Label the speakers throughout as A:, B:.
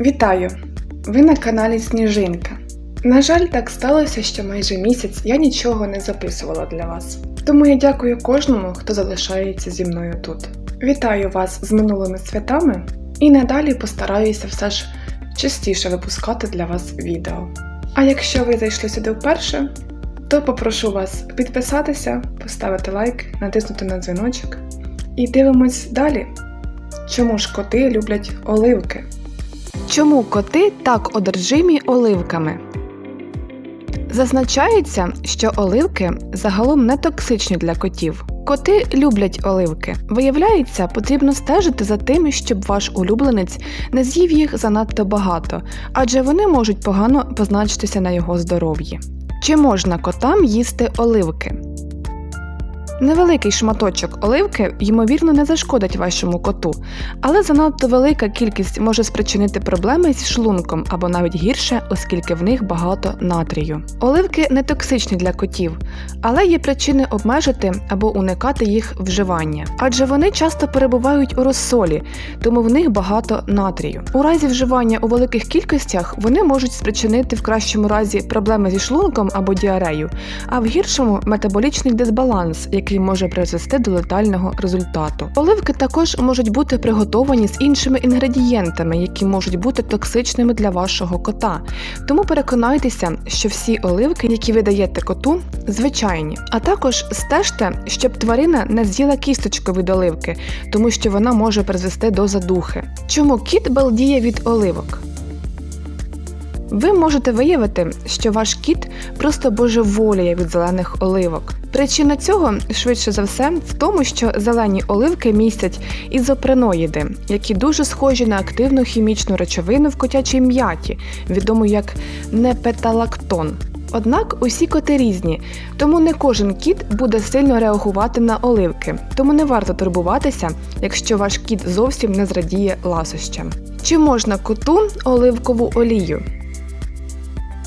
A: Вітаю! Ви на каналі Сніжинка. На жаль, так сталося, що майже місяць я нічого не записувала для вас. Тому я дякую кожному, хто залишається зі мною тут. Вітаю вас з минулими святами і надалі постараюся все ж частіше випускати для вас відео. А якщо ви зайшли сюди вперше, то попрошу вас підписатися, поставити лайк, натиснути на дзвіночок і дивимось далі. Чому ж коти люблять оливки? Чому коти так одержимі оливками? Зазначається, що оливки загалом не токсичні для котів. Коти люблять оливки. Виявляється, потрібно стежити за тим, щоб ваш улюбленець не з'їв їх занадто багато, адже вони можуть погано позначитися на його здоров'ї. Чи можна котам їсти оливки? Невеликий шматочок оливки, ймовірно, не зашкодить вашому коту, але занадто велика кількість може спричинити проблеми з шлунком або навіть гірше, оскільки в них багато натрію. Оливки не токсичні для котів, але є причини обмежити або уникати їх вживання, адже вони часто перебувають у розсолі, тому в них багато натрію. У разі вживання у великих кількостях вони можуть спричинити в кращому разі проблеми зі шлунком або діарею, а в гіршому метаболічний дисбаланс, який може призвести до летального результату. Оливки також можуть бути приготовані з іншими інгредієнтами, які можуть бути токсичними для вашого кота. Тому переконайтеся, що всі оливки, які ви даєте коту, звичайні. А також стежте, щоб тварина не з'їла кісточку від оливки, тому що вона може призвести до задухи. Чому кіт балдіє від оливок? Ви можете виявити, що ваш кіт просто божеволіє від зелених оливок. Причина цього, швидше за все, в тому, що зелені оливки містять ізопреноїди, які дуже схожі на активну хімічну речовину в котячій м'яті, відому як непеталактон. Однак усі коти різні, тому не кожен кіт буде сильно реагувати на оливки, тому не варто турбуватися, якщо ваш кіт зовсім не зрадіє ласощам. Чи можна коту оливкову олію?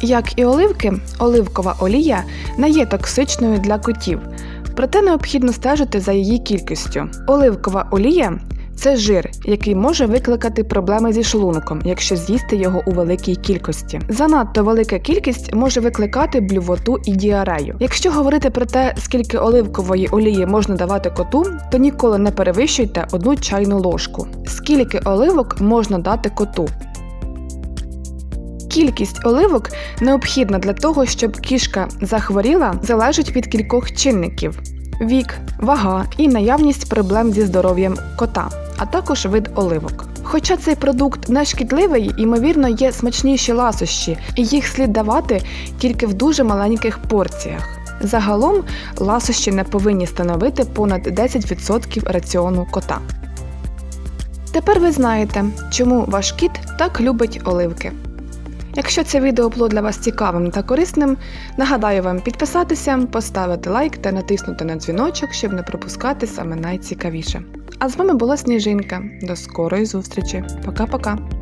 A: Як і оливки, оливкова олія не є токсичною для котів, проте необхідно стежити за її кількістю. Оливкова олія це жир, який може викликати проблеми зі шлунком, якщо з'їсти його у великій кількості. Занадто велика кількість може викликати блювоту і діарею. Якщо говорити про те, скільки оливкової олії можна давати коту, то ніколи не перевищуйте одну чайну ложку. Скільки оливок можна дати коту? Кількість оливок необхідна для того, щоб кішка захворіла, залежить від кількох чинників: вік, вага і наявність проблем зі здоров'ям кота, а також вид оливок. Хоча цей продукт не шкідливий, ймовірно, є смачніші ласощі, і їх слід давати тільки в дуже маленьких порціях. Загалом ласощі не повинні становити понад 10% раціону кота. Тепер ви знаєте, чому ваш кіт так любить оливки. Якщо це відео було для вас цікавим та корисним, нагадаю вам підписатися, поставити лайк та натиснути на дзвіночок, щоб не пропускати саме найцікавіше. А з вами була Сніжинка. До скорої зустрічі. Пока-пока!